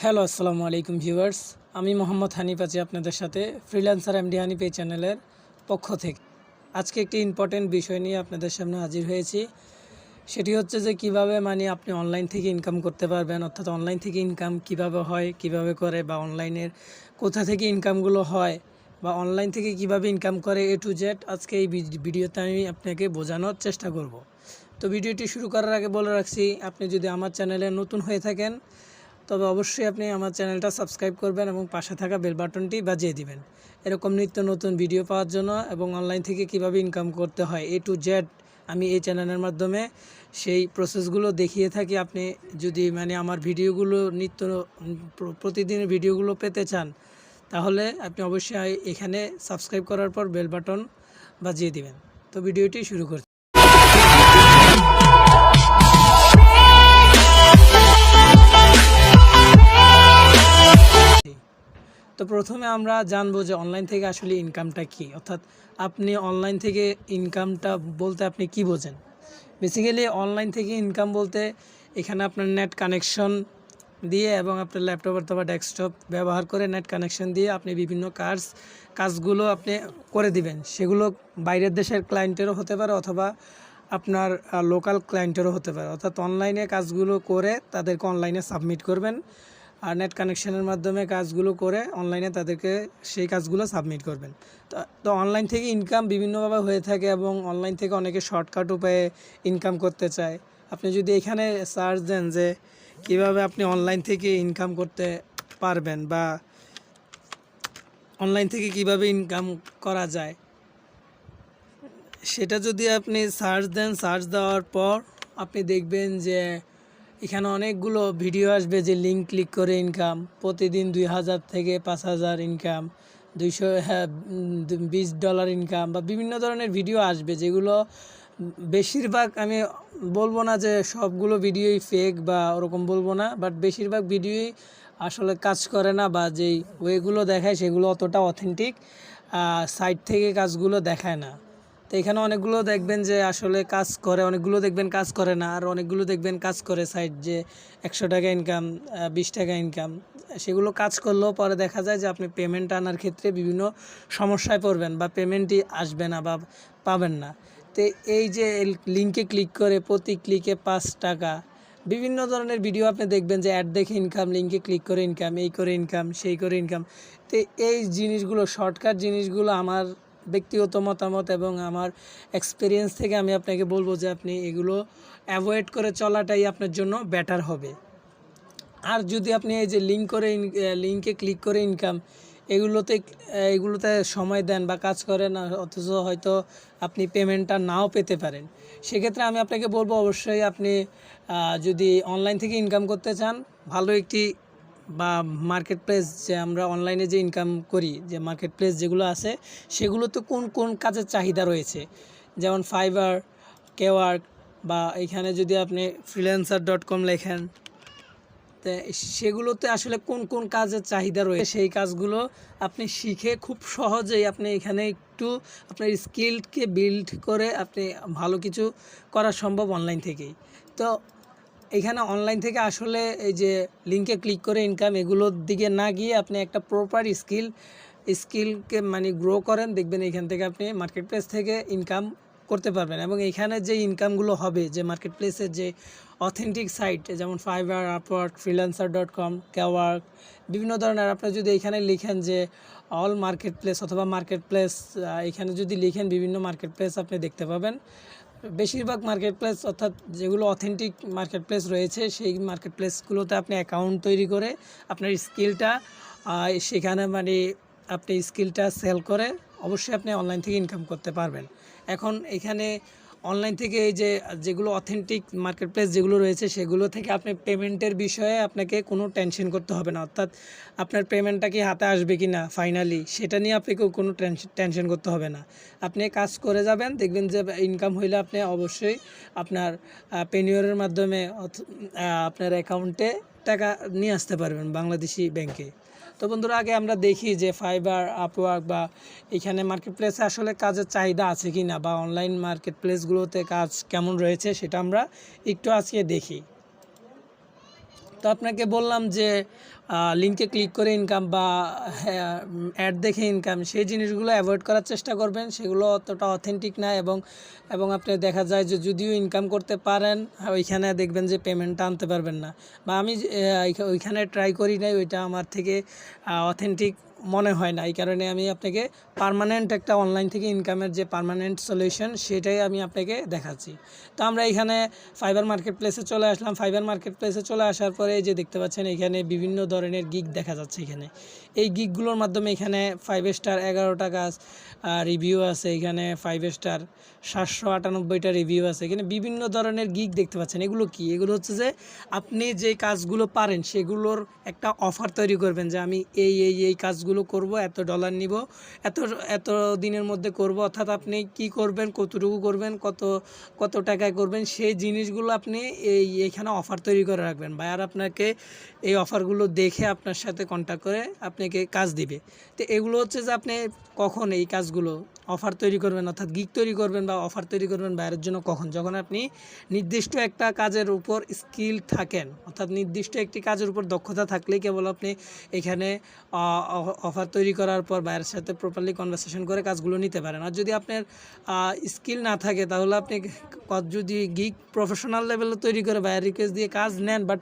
Hello, আসসালামু আলাইকুম viewers. আমি মোহাম্মদ হানিফ আছি আপনাদের সাথে, ফ্রিল্যান্সার এমডি হানিফ এই চ্যানেলের পক্ষ থেকে। আজকে একটি ইম্পর্টেন্ট বিষয় নিয়ে আপনাদের সামনে হাজির হয়েছি। সেটি হচ্ছে যে, কীভাবে মানে আপনি অনলাইন থেকে ইনকাম করতে পারবেন, অর্থাৎ অনলাইন থেকে ইনকাম কীভাবে হয়, কীভাবে করে, বা অনলাইনের কোথা থেকে ইনকামগুলো হয়, বা অনলাইন থেকে কীভাবে ইনকাম করে এ টু জেড আজকে এই ভিড- ভিডিওতে আমি আপনাকে বোঝানোর চেষ্টা করব। তো ভিডিওটি শুরু করার আগে বলে রাখছি, আপনি যদি আমার চ্যানেলে নতুন হয়ে থাকেন তবে অবশ্যই আপনি আমার চ্যানেলটা সাবস্ক্রাইব করবেন এবং পাশে থাকা বেল বাটনটি বাজিয়ে দিবেন। এরকম নিত্য নতুন ভিডিও পাওয়ার জন্য এবং অনলাইন থেকে কীভাবে ইনকাম করতে হয় এ টু জেড আমি এই চ্যানেলের মাধ্যমে সেই প্রসেসগুলো দেখিয়ে থাকি। আপনি যদি মানে আমার ভিডিওগুলো নিত্য প্রতিদিনের ভিডিওগুলো পেতে চান, তাহলে আপনি অবশ্যই এখানে সাবস্ক্রাইব করার পর বেল বাটন বাজিয়ে দিবেন। তো ভিডিওটি শুরু করছি। তো প্রথমে আমরা জানব যে অনলাইন থেকে আসলে ইনকামটা কি? অর্থাৎ আপনি অনলাইন থেকে ইনকামটা বলতে আপনি কি বোঝেন? বেসিক্যালি অনলাইন থেকে ইনকাম বলতে এখানে আপনার নেট কানেকশন দিয়ে এবং আপনার ল্যাপটপ অথবা ডেস্কটপ ব্যবহার করে নেট কানেকশন দিয়ে আপনি বিভিন্ন কাজ, কাজগুলো আপনি করে দিবেন। সেগুলো বাইরের দেশের ক্লায়েন্টেরও হতে পারে অথবা আপনার লোকাল ক্লায়েন্টেরও হতে পারে। অর্থাৎ অনলাইনে কাজগুলো করে তাদেরকে অনলাইনে সাবমিট করবেন। আর নেট কানেকশনের মাধ্যমে কাজগুলো করে অনলাইনে তাদেরকে সেই কাজগুলো সাবমিট করবেন। তো অনলাইন থেকে ইনকাম বিভিন্নভাবে হয়ে থাকে এবং অনলাইন থেকে অনেকে শর্টকাট উপায়ে ইনকাম করতে চায়। আপনি যদি এখানে সার্চ দেন যে কীভাবে আপনি অনলাইন থেকে ইনকাম করতে পারবেন বা অনলাইন থেকে কীভাবে ইনকাম করা যায়, সেটা যদি আপনি সার্চ দেন সার্চ দেওয়ার পর আপনি দেখবেন যে এখানে অনেকগুলো ভিডিও আসবে যে লিঙ্ক ক্লিক করে ইনকাম প্রতিদিন দুই হাজার থেকে পাঁচ হাজার ইনকাম দুইশো হ্যাঁ বিশ ডলার ইনকাম বা বিভিন্ন ধরনের ভিডিও আসবে যেগুলো বেশিরভাগ আমি বলব না যে সবগুলো ভিডিওই ফেক বা ওরকম বলব না বাট বেশিরভাগ ভিডিওই আসলে কাজ করে না বা যেই ওয়েগুলো দেখায় সেগুলো অতটা অথেন্টিক সাইট থেকে কাজগুলো দেখায় না। তো এখানে অনেকগুলো দেখবেন যে আসলে কাজ করে, অনেকগুলো দেখবেন কাজ করে না, আর অনেকগুলো দেখবেন কাজ করে সাইড যে একশো টাকা ইনকাম বিশ টাকা ইনকাম সেগুলো কাজ করলেও পরে দেখা যায় যে আপনি পেমেন্ট আনার ক্ষেত্রে বিভিন্ন সমস্যায় পড়বেন বা পেমেন্টই আসবে না বা পাবেন না। তো এই যে লিঙ্কে ক্লিক করে প্রতি ক্লিকে পাঁচ টাকা, বিভিন্ন ধরনের ভিডিও আপনি দেখবেন যে অ্যাড দেখে ইনকাম লিঙ্কে ক্লিক করে ইনকাম এই করে ইনকাম সেই করে ইনকাম তো এই জিনিসগুলো শর্টকাট জিনিসগুলো আমার ব্যক্তিগত মতামত এবং আমার এক্সপিরিয়েন্স থেকে আমি আপনাকে বলব যে আপনি এগুলো অ্যাভয়েড করে চলাটাই আপনার জন্য বেটার হবে। আর যদি আপনি এই যে লিঙ্ক করে লিঙ্কে ক্লিক করে ইনকাম এগুলোতে এগুলোতে সময় দেন বা কাজ করেন অথচ হয়তো আপনি পেমেন্টটা নাও পেতে পারেন, সেক্ষেত্রে আমি আপনাকে বলব অবশ্যই আপনি যদি অনলাইন থেকে ইনকাম করতে চান, ভালো একটি বা মার্কেট প্লেস যে আমরা অনলাইনে যে ইনকাম করি, যে মার্কেট প্লেস যেগুলো আছে, সেগুলোতে কোন কোন কাজের চাহিদা রয়েছে? যেমন ফাইবার কেওয়ার্ক বা এখানে যদি আপনি ফ্রিল্যান্সার ডট কম লেখেন, তো সেগুলোতে আসলে কোন কোন কাজের চাহিদা রয়েছে? সেই কাজগুলো আপনি শিখে খুব সহজেই আপনি এখানে একটু আপনার স্কিলকে বিল্ড করে আপনি ভালো কিছু করা সম্ভব অনলাইন থেকেই। তো এখানে অনলাইন থেকে আসলে এই যে লিঙ্কে ক্লিক করে ইনকাম এগুলোর দিকে না গিয়ে আপনি একটা প্রপার স্কিল স্কিলকে মানে গ্রো করেন, দেখবেন এখান থেকে আপনি মার্কেট প্লেস থেকে ইনকাম করতে পারবেন। এবং এখানে যে ইনকামগুলো হবে, যে মার্কেট প্লেসের যে অথেন্টিক সাইট যেমন Fiverr Upwork Freelancer dot com Kwork বিভিন্ন ধরনের আপনি যদি এখানে লিখেন যে অল মার্কেট প্লেস অথবা মার্কেট প্লেস এখানে যদি লিখেন বিভিন্ন মার্কেট প্লেস আপনি দেখতে পাবেন। বেশিরভাগ মার্কেট প্লেস অর্থাৎ যেগুলো অথেন্টিক মার্কেট প্লেস রয়েছে, সেই মার্কেট প্লেসগুলোতে আপনি অ্যাকাউন্ট তৈরি করে আপনার স্কিলটা সেখানে মানে আপনি স্কিলটা সেল করে অবশ্যই আপনি অনলাইন থেকে ইনকাম করতে পারবেন। এখন এখানে অনলাইন থেকে এই যে, যেগুলো অথেন্টিক মার্কেট প্লেস যেগুলো রয়েছে, সেগুলো থেকে আপনি পেমেন্টের বিষয়ে আপনাকে কোনো টেনশন করতে হবে না। অর্থাৎ আপনার পেমেন্টটা কি হাতে আসবে কি না ফাইনালি সেটা নিয়ে আপনাকে কোনো টেনশন করতে হবে না। আপনি কাজ করে যাবেন, দেখবেন যে ইনকাম হইলে আপনি অবশ্যই আপনার পেনিয়রের মাধ্যমে আপনার অ্যাকাউন্টে টাকা নিয়ে আসতে পারবেন বাংলাদেশি ব্যাংকে। তো বন্ধুরা, আগে আমরা দেখি যে ফাইবার আপওয়ার্ক বা এখানে মার্কেট প্লেসে আসলে কাজের চাহিদা আছে কি না বা অনলাইন মার্কেট প্লেসগুলোতে কাজ কেমন রয়েছে সেটা আমরা একটু আজকে দেখি। তো আপনাকে বললাম যে লিঙ্কে ক্লিক করে ইনকাম বা অ্যাড দেখে ইনকাম সেই জিনিসগুলো অ্যাভয়েড করার চেষ্টা করবেন। সেগুলো অতটা অথেন্টিক না এবং এবং আপনি দেখা যায় যে যদিও ইনকাম করতে পারেন, ওইখানে দেখবেন যে পেমেন্টটা আনতে পারবেন না। বা আমি ওইখানে ট্রাই করি নাই, ওইটা আমার থেকে অথেন্টিক মনে হয় না। এই কারণে আমি আপনাকে পারমানেন্ট একটা অনলাইন থেকে ইনকামের যে পারমানেন্ট সলিউশন সেটাই আমি আপনাকে দেখাচ্ছি। তো আমরা এখানে ফাইবার মার্কেট প্লেসে চলে আসলাম। ফাইবার মার্কেট প্লেসে চলে আসার পরে যে দেখতে পাচ্ছেন, এখানে বিভিন্ন ধরনের গিগ দেখা যাচ্ছে এখানে। এই গিকগুলোর মাধ্যমে এখানে ফাইভ স্টার এগারোটা কাজ রিভিউ আছে। এখানে ফাইভ স্টার সাতশো আটানব্বইটা রিভিউ আছে। এখানে বিভিন্ন ধরনের গিক দেখতে পাচ্ছেন। এগুলো কি? এগুলো হচ্ছে যে আপনি যে কাজগুলো পারেন, সেগুলোর একটা অফার তৈরি করবেন যে আমি এই এই এই কাজগুলো করব, এত ডলার নিব, এত এত দিনের মধ্যে করব, অর্থাৎ আপনি কি করবেন, কতটুকু করবেন, কত কত টাকায় করবেন, সেই জিনিসগুলো আপনি এই, এখানে অফার তৈরি করে রাখবেন। বা আর আপনাকে এই অফারগুলো দেখে আপনার সাথে কন্ট্যাক্ট করে আপনাকে কাজ দিবে। তো এগুলো হচ্ছে যে আপনি কখন এই কাজগুলো অফার তৈরি করবেন, অর্থাৎ গিক তৈরি করবেন বা অফার তৈরি করবেন বাইরের জন্য কখন? যখন আপনি নির্দিষ্ট একটা কাজের উপর স্কিল থাকেন, অর্থাৎ নির্দিষ্ট একটি কাজের উপর দক্ষতা থাকলেই কেবল আপনি এখানে অফার তৈরি করার পর বাইরের সাথে প্রপারলি কনভারসেশন করে কাজগুলো নিতে পারেন। আর যদি আপনার স্কিল না থাকে, তাহলে আপনি যদি গিক প্রফেশনাল লেভেলে তৈরি করে বাইরের রিকোয়েস্ট দিয়ে কাজ নেন বাট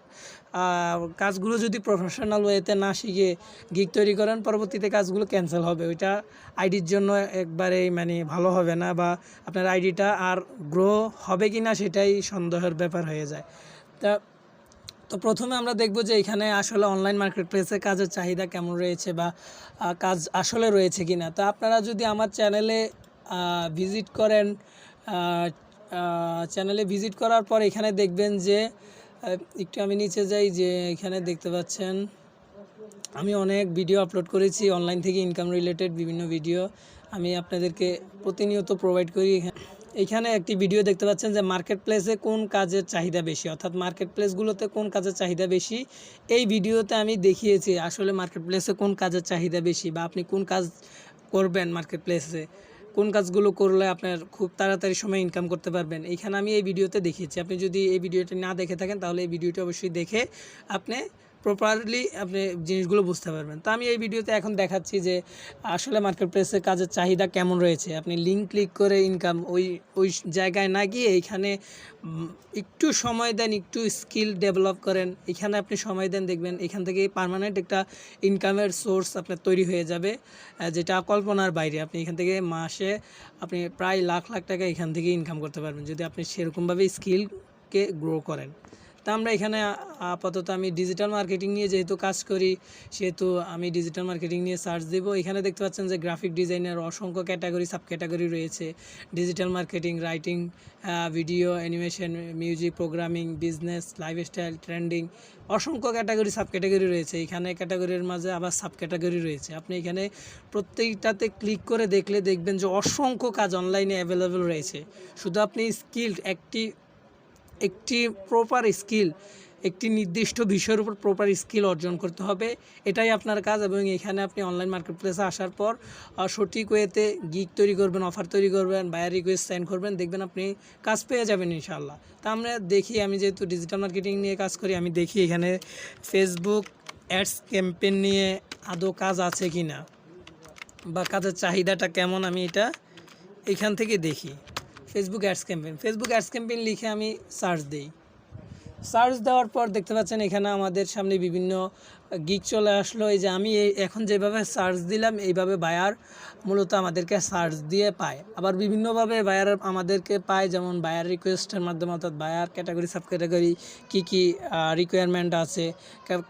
কাজগুলো যদি প্রফেশনাল ওয়েতে না শিখে গিক তৈরি করেন, পরবর্তীতে কাজগুলো ক্যান্সেল হবে। ওইটা আইডির জন্য একবারেই মানে ভালো হবে না বা আপনার আইডিটা আর গ্রো হবে কি না সেটাই সন্দেহের ব্যাপার হয়ে যায়। তা, তো প্রথমে আমরা দেখব যে এখানে আসলে অনলাইন মার্কেট প্লেসে কাজের চাহিদা কেমন রয়েছে বা কাজ আসলে রয়েছে কি না তো আপনারা যদি আমার চ্যানেলে ভিজিট করেন চ্যানেলে ভিজিট করার পর এখানে দেখবেন যে একটু আমি নিচে যাই যে এখানে দেখতে পাচ্ছেন, আমি অনেক ভিডিও আপলোড করেছি অনলাইন থেকে ইনকাম রিলেটেড বিভিন্ন ভিডিও আমি আপনাদেরকে প্রতিনিয়ত প্রোভাইড করি এখানে। একটি ভিডিও দেখতে পাচ্ছেন যে মার্কেট প্লেসে কোন কাজের চাহিদা বেশি, অর্থাৎ মার্কেট প্লেসগুলোতে কোন কাজের চাহিদা বেশি? এই ভিডিওতে আমি দেখিয়েছি আসলে মার্কেট প্লেসে কোন কাজের চাহিদা বেশি বা আপনি কোন কাজ করবেন মার্কেট প্লেসে কোন কাজগুলো করলে আপনার খুব তাড়াতাড়ি সময় ইনকাম করতে পারবেন। এইখানে আমি এই ভিডিওতে দেখিয়েছি। আপনি যদি এই ভিডিওটি না দেখে থাকেন তাহলে এই ভিডিওটি অবশ্যই দেখে আপনি প্রপারলি আপনি জিনিসগুলো বুঝতে পারবেন। তো আমি এই ভিডিওতে এখন দেখাচ্ছি যে আসলে মার্কেট প্লেসে কাজের চাহিদা কেমন রয়েছে। আপনি লিঙ্ক ক্লিক করে ইনকাম ওই ওই জায়গায় না গিয়ে এইখানে একটু সময় দেন, একটু স্কিল ডেভেলপ করেন, এখানে আপনি সময় দেন, দেখবেন এখান থেকে পার্মানেন্ট একটা ইনকামের সোর্স আপনার তৈরি হয়ে যাবে যেটা কল্পনার বাইরে। আপনি এখান থেকে মাসে আপনি প্রায় লাখ লাখ টাকা এখান থেকে ইনকাম করতে পারবেন, যদি আপনি সেরকমভাবে স্কিলকে গ্রো করেন। তা আমরা এখানে আপাতত আমি ডিজিটাল মার্কেটিং নিয়ে যেহেতু কাজ করি, সেহেতু আমি ডিজিটাল মার্কেটিং নিয়ে সার্চ দেবো। এখানে দেখতে পাচ্ছেন যে গ্রাফিক ডিজাইনের অসংখ্য ক্যাটাগরি সাব ক্যাটাগরি রয়েছে digital marketing writing video animation music programming business lifestyle trending অসংখ্য ক্যাটাগরি সাব ক্যাটাগরি রয়েছে। এখানে ক্যাটাগরির মাঝে আবার সাব ক্যাটাগরি রয়েছে। আপনি এখানে প্রত্যেকটাতে ক্লিক করে দেখলে দেখবেন যে অসংখ্য কাজ অনলাইনে অ্যাভেলেবেল রয়েছে। শুধু আপনি স্কিল্ড একটি একটি প্রপার স্কিল একটি নির্দিষ্ট বিষয়ের উপর প্রপার স্কিল অর্জন করতে হবে। এটাই আপনার কাজ এবং এখানে আপনি অনলাইন মার্কেট প্লেসে আসার পর সঠিক ওয়েতে গিক তৈরি করবেন অফার তৈরি করবেন বায়ার রিকোয়েস্ট সাইন করবেন, দেখবেন আপনি কাজ পেয়ে যাবেন ইনশাল্লাহ তা আমরা দেখি, আমি যেহেতু ডিজিটাল মার্কেটিং নিয়ে কাজ করি, আমি দেখি এখানে ফেসবুক অ্যাডস ক্যাম্পেন নিয়ে আদৌ কাজ আছে কি না বা কাজের চাহিদাটা কেমন, আমি এটা এখান থেকে দেখি। Facebook ads campaign Facebook ads campaign লিখে আমি সার্চ দিই। সার্চ দেওয়ার পর দেখতে পাচ্ছেন এখানে আমাদের সামনে বিভিন্ন গিক চলে আসলো, এই যে আমি এখন যেভাবে সার্চ দিলাম, এইভাবে বায়ার মূলত আমাদেরকে সার্চ দিয়ে পায়। আবার বিভিন্নভাবে বায়ার আমাদেরকে পায়, যেমন বায়ার রিকোয়েস্টের মাধ্যমে, অর্থাৎ বায়ার ক্যাটাগরি সাব ক্যাটাগরি কী কী রিকোয়ারমেন্ট আছে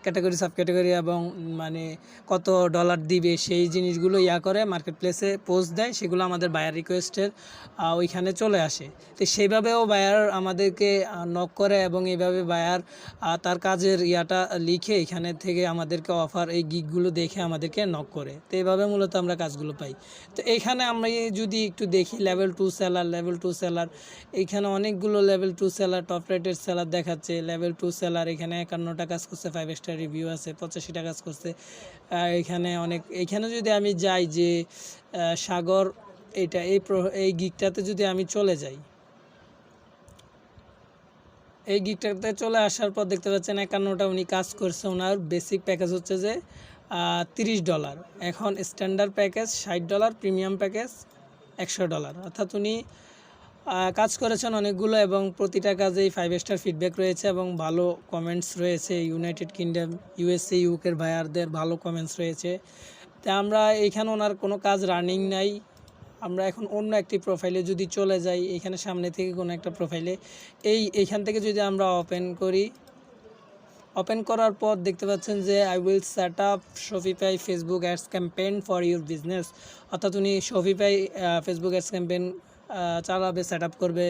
ক্যাটাগরি সাব ক্যাটাগরি এবং মানে কত ডলার দিবে, সেই জিনিসগুলো ইয়া করে মার্কেট প্লেসে পোস্ট দেয়, সেগুলো আমাদের বায়ার রিকোয়েস্টের ওইখানে চলে আসে। তো সেইভাবেও বায়ার আমাদেরকে নক করে এবং এইভাবে বায়ার তার কাজের ইয়াটা লিখে এখানে থেকে আমাদেরকে অফার এই গিকগুলো দেখে আমাদেরকে নক করে। তো এইভাবে মূলত আমরা কাজগুলো পাই। তো এখানে আমরা যদি একটু দেখি level two seller level two seller এইখানে অনেকগুলো level two seller top rated seller দেখাচ্ছে। লেভেল টু সেলার এখানে একান্নটা কাজ করছে ফাইভ স্টার রিভিউ আছে, পঁচাশিটা কাজ করছে। এখানে অনেক, এখানে যদি আমি যাই যে সাগর, এটা এই এই গিকটাতে যদি আমি চলে যাই এই গিকটাতে চলে আসার পর দেখতে পাচ্ছেন একান্নটা উনি কাজ করছে। ওনার বেসিক প্যাকেজ হচ্ছে যে তিরিশ ডলার এখন স্ট্যান্ডার্ড প্যাকেজ ষাট ডলার প্রিমিয়াম প্যাকেজ একশো ডলার অর্থাৎ উনি কাজ করেছেন অনেকগুলো এবং প্রতিটা কাজেই ফাইভ স্টার ফিডব্যাক রয়েছে এবং ভালো কমেন্টস রয়েছে। ইউনাইটেড কিংডম ইউএসএ ইউকের ভাইয়ারদের ভালো কমেন্টস রয়েছে। তা আমরা এইখানে ওনার কোনো কাজ রানিং নাই। আমরা এখন অন্য একটি প্রোফাইলে যদি চলে যাই, এখানে সামনে থেকে কোনো একটা প্রোফাইলে এই এইখান থেকে যদি আমরা ওপেন করি ওপেন করার পর দেখতে পাচ্ছেন যে I will set up Shopify Facebook ads campaign for your business অর্থাৎ উনি শপিফাই ফেসবুক অ্যাডস ক্যাম্পেইন চালাবে সেট আপ করবে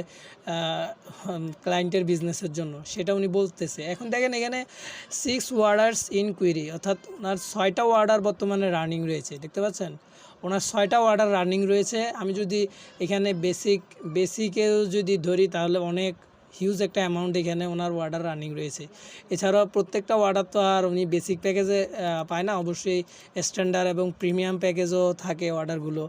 ক্লায়েন্টের বিজনেসের জন্য। সেটা উনি বলতেছে। এখন দেখেন এখানে সিক্স ওয়ার্ডার্স ইন কুইরি অর্থাৎ ওনার ছয়টা ওয়ার্ডার বর্তমানে রানিং রয়েছে। দেখতে পাচ্ছেন? ওনার ছয়টা অর্ডার রানিং রয়েছে। আমি যদি এখানে বেসিক বেসিকেও যদি ধরি, তাহলে অনেক হিউজ একটা অ্যামাউন্ট এখানে ওনার অর্ডার রানিং রয়েছে। এছাড়াও প্রত্যেকটা অর্ডার তো আর উনি বেসিক প্যাকেজে পায় না। অবশ্যই স্ট্যান্ডার্ড এবং প্রিমিয়াম প্যাকেজও থাকে অর্ডারগুলো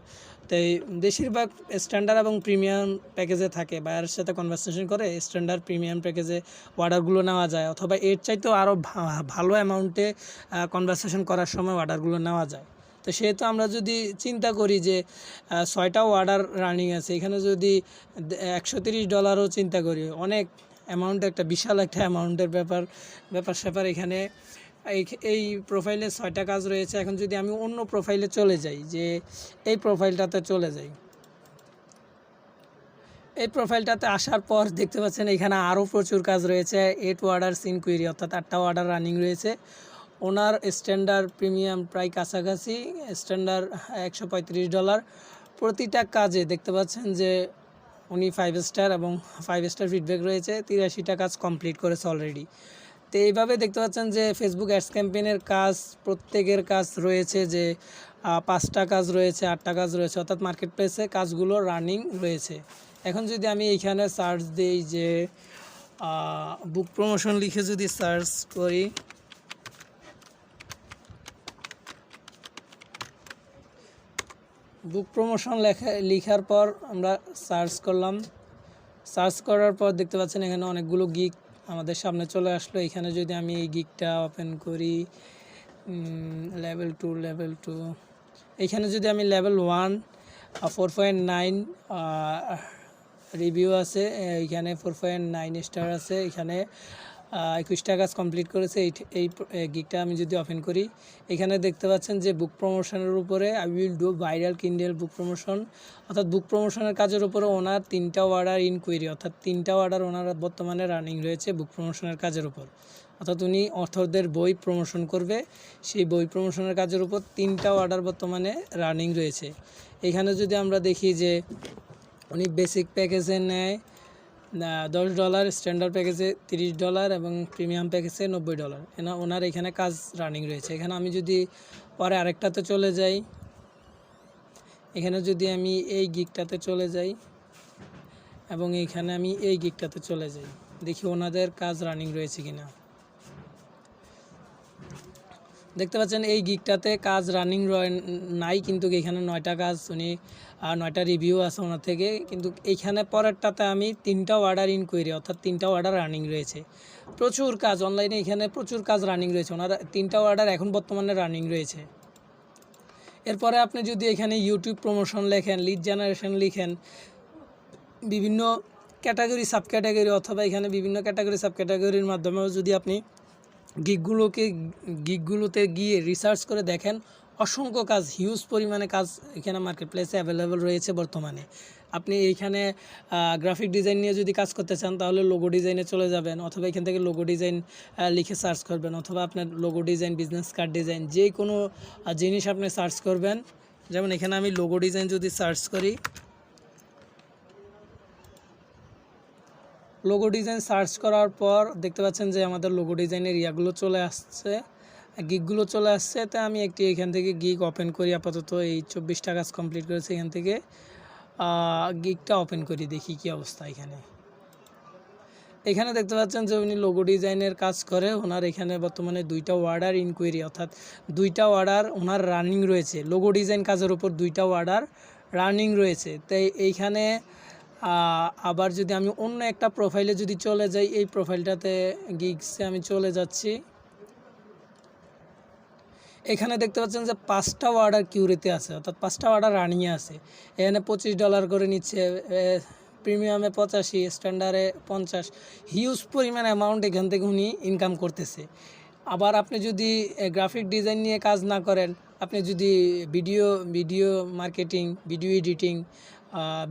তাই বেশিরভাগ স্ট্যান্ডার্ড এবং প্রিমিয়াম প্যাকেজে থাকে। বায়ারের সাথে কনভারসেশন করে স্ট্যান্ডার্ড প্রিমিয়াম প্যাকেজে অর্ডারগুলো নেওয়া যায়। অথবা এর চাইতেও আরও ভালো অ্যামাউন্টে কনভারসেশন করার সময় অর্ডারগুলো নেওয়া যায়। তো সেহেতু আমরা যদি চিন্তা করি যে ছয়টা অর্ডার রানিং আছে, এখানে যদি একশো তিরিশ ডলারও চিন্তা করি, অনেক অ্যামাউন্ট একটা বিশাল একটা অ্যামাউন্টের ব্যাপার ব্যাপার স্যাপার এখানে। এই প্রোফাইলে ছয়টা কাজ রয়েছে, এখন যদি আমি অন্য প্রোফাইলে চলে যাই, যে এই প্রোফাইলটাতে চলে যাই। এই প্রোফাইলটাতে আসার পর দেখতে পাচ্ছেন এখানে আরও প্রচুর কাজ রয়েছে এইট ওয়ার্ডার সিন কুইরি অর্থাৎ আটটা অর্ডার রানিং রয়েছে। ওনার স্ট্যান্ডার্ড প্রিমিয়াম প্রায় কাছাকাছি, স্ট্যান্ডার্ড একশো পঁয়ত্রিশ ডলার। প্রতিটা কাজে দেখতে পাচ্ছেন যে উনি ফাইভ স্টার এবং ফাইভ স্টার ফিডব্যাক রয়েছে, তিরাশিটা কাজ কমপ্লিট করেছে অলরেডি তো এইভাবে দেখতে পাচ্ছেন যে ফেসবুক অ্যাডস ক্যাম্পেইনের কাজ, প্রত্যেকের কাজ রয়েছে যে পাঁচটা কাজ রয়েছে, আটটা কাজ রয়েছে, অর্থাৎ মার্কেট প্লেসে কাজগুলো রানিং রয়েছে। এখন যদি আমি এইখানে সার্চ দিই যে বুক প্রমোশন লিখে যদি সার্চ করি বুক প্রমোশন লেখা, লেখার পর আমরা সার্চ করলাম। সার্চ করার পর দেখতে পাচ্ছেন এখানে অনেকগুলো গিক আমাদের সামনে চলে আসলো। এখানে যদি আমি এই গিকটা ওপেন করি লেভেল টু লেভেল টু এখানে যদি আমি level one four point nine review আছে এইখানে ফোর পয়েন্ট নাইন স্টার আছে। এখানে একুশটা কাজ কমপ্লিট করেছে, এই এই গিকটা আমি যদি ওপেন করি, এখানে দেখতে পাচ্ছেন যে বুক প্রমোশনের উপরে I will do viral Kindle book promotion অর্থাৎ বুক প্রমোশনের কাজের উপরে ওনার তিনটা অর্ডার ইনকোয়ারি অর্থাৎ তিনটা অর্ডার ওনার বর্তমানে রানিং রয়েছে বুক প্রমোশনের কাজের উপর। অর্থাৎ উনি অথরদের বই প্রমোশন করবে, সেই বই প্রমোশনের কাজের উপর তিনটা অর্ডার বর্তমানে রানিং রয়েছে। এখানে যদি আমরা দেখি যে উনি বেসিক প্যাকেজে নেয় দশ ডলার স্ট্যান্ডার্ড প্যাকেজে তিরিশ ডলার এবং প্রিমিয়াম প্যাকেজে নব্বই ডলার এনা ওনার এখানে কাজ রানিং রয়েছে। এখানে আমি যদি পরে আরেকটাতে চলে যাই, এখানে যদি আমি এই গিকটাতে চলে যাই এবং এইখানে আমি এই গিকটাতে চলে যাই, দেখি ওনাদের কাজ রানিং রয়েছে কিনা। দেখতে পাচ্ছেন এই গিকটাতে কাজ রানিং নাই কিন্তু এখানে নয়টা কাজ, উনি নয়টা রিভিউ আছে ওনার থেকে। কিন্তু এইখানে পরেরটাতে আমি তিনটা অর্ডার ইনকোয়ারি অর্থাৎ তিনটা অর্ডার রানিং রয়েছে। প্রচুর কাজ অনলাইনে এখানে প্রচুর কাজ রানিং রয়েছে। ওনার তিনটা অর্ডার এখন বর্তমানে রানিং রয়েছে। এরপরে আপনি যদি এখানে ইউটিউব প্রমোশন লেখেন লিড জেনারেশন লিখেন, বিভিন্ন ক্যাটাগরি সাব ক্যাটাগরি অথবা এখানে বিভিন্ন ক্যাটাগরি সাব ক্যাটাগরির মাধ্যমেও যদি আপনি গিকগুলোকে, গিকগুলোতে গিয়ে রিসার্চ করে দেখেন, অসংখ্য কাজ হিউজ পরিমাণে কাজ এখানে মার্কেট প্লেসে অ্যাভেলেবেল রয়েছে বর্তমানে। আপনি এইখানে গ্রাফিক ডিজাইন নিয়ে যদি কাজ করতে চান, তাহলে লোগো ডিজাইনে চলে যাবেন, অথবা এখান থেকে লোগো ডিজাইন লিখে সার্চ করবেন, অথবা আপনার logo design business card design যে কোনো জিনিস আপনি সার্চ করবেন। যেমন এখানে আমি লোগো ডিজাইন যদি সার্চ করি লোগো ডিজাইন সার্চ করার পর দেখতে পাচ্ছেন যে আমাদের লোগো ডিজাইনের ইয়াগুলো চলে আসছে। গিকগুলো চলে আসছে তাই আমি একটি এখান থেকে গিক ওপেন করি, আপাতত এই চব্বিশটা কাজ কমপ্লিট করেছে এখান থেকে। গিকটা ওপেন করি, দেখি কি অবস্থা এখানে। এখানে দেখতে পাচ্ছেন যে উনি লোগো ডিজাইনের কাজ করে, ওনার এখানে বর্তমানে দুইটা অর্ডার ইনকোয়ারি অর্থাৎ দুইটা অর্ডার ওনার রানিং রয়েছে। লোগো ডিজাইন কাজের উপর দুইটা অর্ডার রানিং রয়েছে। তাই এইখানে আবার যদি আমি অন্য একটা প্রোফাইলে যদি চলে যাই, এই প্রোফাইলটাতে গিগসে আমি চলে যাচ্ছি। এখানে দেখতে পাচ্ছেন যে পাঁচটা অর্ডার কিউরিতে আছে, অর্থাৎ পাঁচটা অর্ডার রানিংয়ে আছে। এখানে পঁচিশ ডলার করে নিচ্ছে প্রিমিয়ামে পঁচাশি স্ট্যান্ডার্ডে পঞ্চাশ। হিউজ পরিমাণ অ্যামাউন্ট এখান থেকে উনি ইনকাম করতেছে। আবার আপনি যদি গ্রাফিক ডিজাইন নিয়ে কাজ না করেন, আপনি যদি video video marketing video editing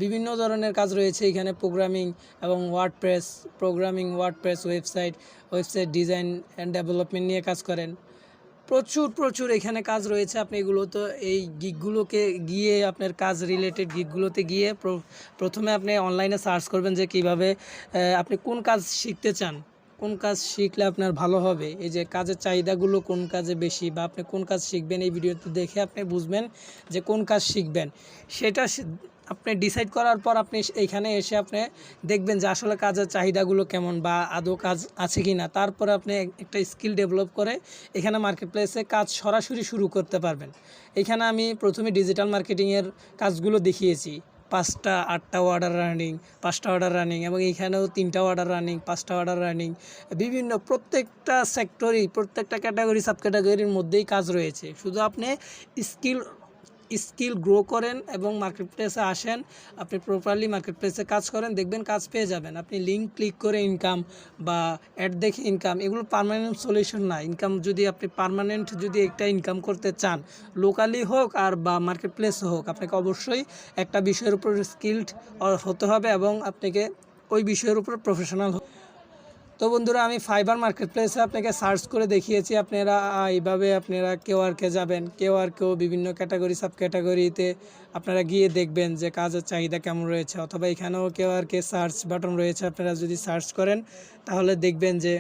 বিভিন্ন ধরনের কাজ রয়েছে এখানে প্রোগ্রামিং এবং WordPress programming WordPress website website design and development নিয়ে কাজ করেন। প্রচুর প্রচুর এখানে কাজ রয়েছে। আপনি এগুলো তো এই গিকগুলোকে গিয়ে, আপনার কাজ রিলেটেড গিকগুলোতে গিয়ে প্রথমে আপনি অনলাইনে সার্চ করবেন যে কীভাবে আপনি কোন কাজ শিখতে চান। কোন কাজ শিখলে আপনার ভালো হবে? এই যে কাজের চাহিদাগুলো কোন কাজে বেশি বা আপনি কোন কাজ শিখবেন এই ভিডিওতে দেখে আপনি বুঝবেন যে কোন কাজ শিখবেন। সেটা আপনি ডিসাইড করার পর আপনি এইখানে এসে আপনি দেখবেন যে আসলে কাজের চাহিদাগুলো কেমন বা আদৌ কাজ আছে কি না তারপরে আপনি একটা স্কিল ডেভেলপ করে এখানে মার্কেট প্লেসে কাজ সরাসরি শুরু করতে পারবেন। এখানে আমি প্রথমে ডিজিটাল মার্কেটিংয়ের কাজগুলো দেখিয়েছি। পাঁচটা, আটটা অর্ডার রানিং পাঁচটা অর্ডার রানিং এবং এখানেও তিনটা অর্ডার রানিং পাঁচটা অর্ডার রানিং বিভিন্ন প্রত্যেকটা সেক্টরই প্রত্যেকটা ক্যাটাগরি সাব ক্যাটাগরির মধ্যেই কাজ রয়েছে। শুধু আপনি স্কিল স্কিল গ্রো করেন এবং মার্কেট প্লেসে আসেন, আপনি প্রপারলি মার্কেট প্লেসে কাজ করেন, দেখবেন কাজ পেয়ে যাবেন। আপনি লিঙ্ক ক্লিক করে ইনকাম বা অ্যাড দেখে ইনকাম এগুলো পার্মানেন্ট সলিউশন না। ইনকাম যদি আপনি পার্মানেন্ট যদি একটা ইনকাম করতে চান লোকালি হোক আর বা মার্কেট প্লেসে হোক, আপনাকে অবশ্যই একটা বিষয়ের উপর স্কিল্ড হতে হবে এবং আপনাকে ওই বিষয়ের উপর প্রফেশনাল তো বন্ধুরা, আমি ফাইবার মার্কেট প্লেসে আপনাকে সার্চ করে দেখিয়েছি। আপনারা এইভাবে আপনারা কেউ আর কে যাবেন। কেউ আর কেউ বিভিন্ন ক্যাটাগরি সাব ক্যাটাগরিতে আপনারা গিয়ে দেখবেন যে কাজের চাহিদা কেমন রয়েছে। অথবা এখানেও কেউ আর কে সার্চ বাটন রয়েছে, আপনারা যদি সার্চ করেন, তাহলে দেখবেন যে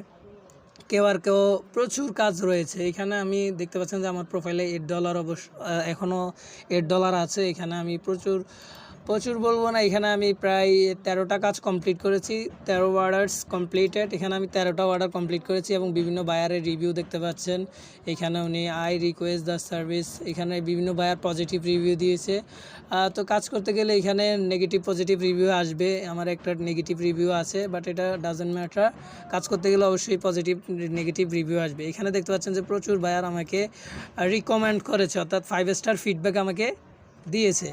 কেউ আর কেউ প্রচুর কাজ রয়েছে। এখানে আমি দেখতে পাচ্ছেন যে আমার প্রোফাইলে এইট ডলার অবশ্য এখনও এইট ডলার আছে। এখানে আমি প্রচুর প্রচুর বলব না, এখানে আমি প্রায় তেরোটা কাজ কমপ্লিট করেছি, তেরো অর্ডার্স কমপ্লিটেড এখানে আমি তেরোটা অর্ডার কমপ্লিট করেছি এবং বিভিন্ন বায়ারের রিভিউ দেখতে পাচ্ছেন। এখানে উনি আই রিকোয়েস্ট দ্য সার্ভিস এখানে বিভিন্ন বায়ার পজিটিভ রিভিউ দিয়েছে। তো কাজ করতে গেলে এখানে নেগেটিভ পজিটিভ রিভিউ আসবে, আমার একটা নেগেটিভ রিভিউ আছে বাট এটা ডাজেন্ট ম্যাটার কাজ করতে গেলে অবশ্যই পজিটিভ নেগেটিভ রিভিউ আসবে। এখানে দেখতে পাচ্ছেন যে প্রচুর বায়ার আমাকে রিকমেন্ড করেছে, অর্থাৎ ফাইভ স্টার ফিডব্যাক আমাকে দিয়েছে।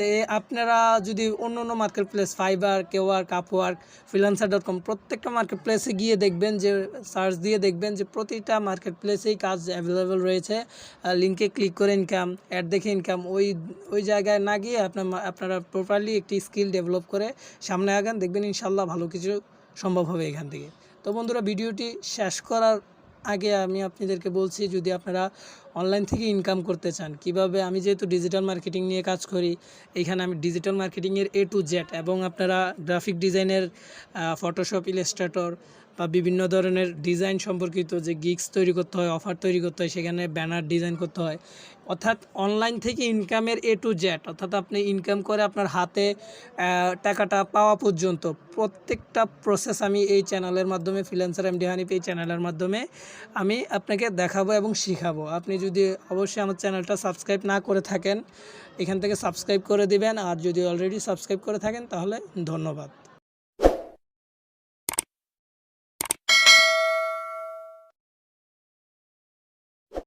তো আপনারা যদি অন্য অন্য market place Fiverr Kwork Upwork Freelancer dot com প্রত্যেকটা মার্কেট প্লেসে গিয়ে দেখবেন যে সার্চ দিয়ে দেখবেন যে প্রতিটা মার্কেট প্লেসেই কাজ অ্যাভেলেবেল রয়েছে। লিঙ্কে ক্লিক করে ইনকাম অ্যাড দেখে ইনকাম ওই ওই জায়গায় না গিয়ে আপনার আপনারা প্রপারলি একটি স্কিল ডেভেলপ করে সামনে আগান, দেখবেন ইনশাল্লাহ ভালো কিছু সম্ভব হবে এখান থেকে। তো বন্ধুরা, ভিডিওটি শেষ করার আগে আমি আপনাদেরকে বলছি, যদি আপনারা অনলাইন থেকে ইনকাম করতে চান। কীভাবে? আমি যেহেতু ডিজিটাল মার্কেটিং নিয়ে কাজ করি, এখানে আমি ডিজিটাল মার্কেটিংয়ের এ টু জেড এবং আপনারা গ্রাফিক ডিজাইনের ফটোশপ ইলাস্ট্রেটর বা বিভিন্ন ধরনের ডিজাইন সম্পর্কিত যে গিগস তৈরি করতে হয় অফার তৈরি করতে হয়, সেখানে ব্যানার ডিজাইন করতে হয়। অর্থাৎ অনলাইন থেকে ইনকামের এ টু জেড অর্থাৎ আপনি ইনকাম করে আপনার হাতে টাকাটা পাওয়া পর্যন্ত প্রত্যেকটা প্রসেস আমি এই চ্যানেলের মাধ্যমে ফ্রিল্যান্সার এমডি হানিফ এই চ্যানেলের মাধ্যমে আমি আপনাকে দেখাবো এবং শিখাবো। আপনি যদি অবশ্যই আমার চ্যানেলটা সাবস্ক্রাইব না করে থাকেন, এখান থেকে সাবস্ক্রাইব করে দিবেন। আর যদি অলরেডি সাবস্ক্রাইব করে থাকেন, তাহলে ধন্যবাদ।